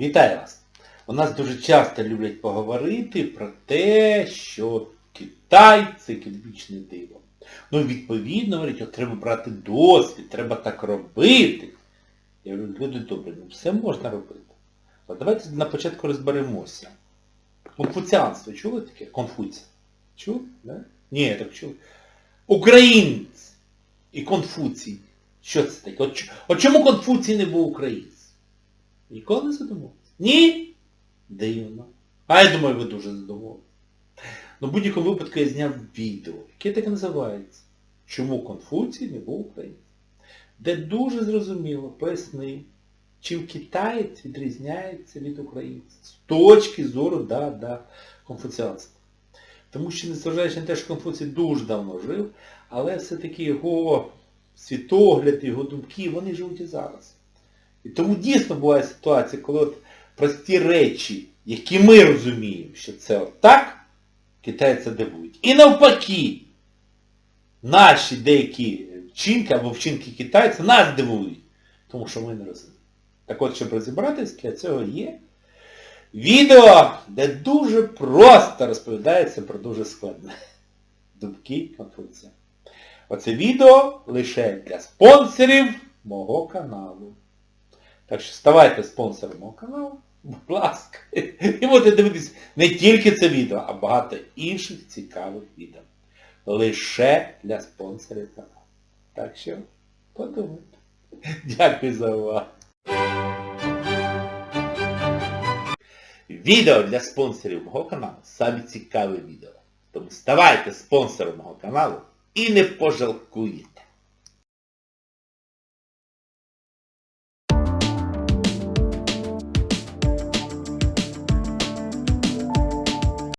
Вітаю вас! У нас дуже часто люблять поговорити про те, що Китай це економічне диво. Ну, відповідно, говорять, треба брати досвід, треба так робити. Я говорю, люди добрі, ну все можна робити. От давайте на початку розберемося. Конфуціанство чули таке? Конфуція. Чули? Да? Ні, я так чув. Українець і Конфуцій. Що це таке? От чому Конфуцій не був українцем? Ніколи не задумувався? Ні? Дивно. А я думаю, ви дуже задоволені. Ну, в будь-якому випадку я зняв відео, яке так і називається. Чому Конфуцій не був українцем? Де дуже зрозуміло пояснив, чим китаєць відрізняється від українця. З точки зору, да, да, конфуціанства. Тому що, незважаючи на те, що Конфуцій дуже давно жив, але все-таки його світогляд, його думки, вони живуть і зараз. І тому дійсно буває ситуація, коли от прості речі, які ми розуміємо, що це от так, китайці дивують. І навпаки, наші деякі вчинки або вчинки китайців нас дивують, тому що ми не розуміємо. Так от, щоб розібратись, для цього є відео, де дуже просто розповідається про дуже складне. Думки Конфуція. Оце відео лише для спонсорів мого каналу. Так що ставайте спонсором мого каналу, будь ласка. І будете дивитись не тільки це відео, а багато інших цікавих відео. Лише для спонсорів каналу. Так що подумайте. Дякую за увагу. Відео для спонсорів мого каналу самі цікаві відео. Тому ставайте спонсором мого каналу і не пожалкуєте.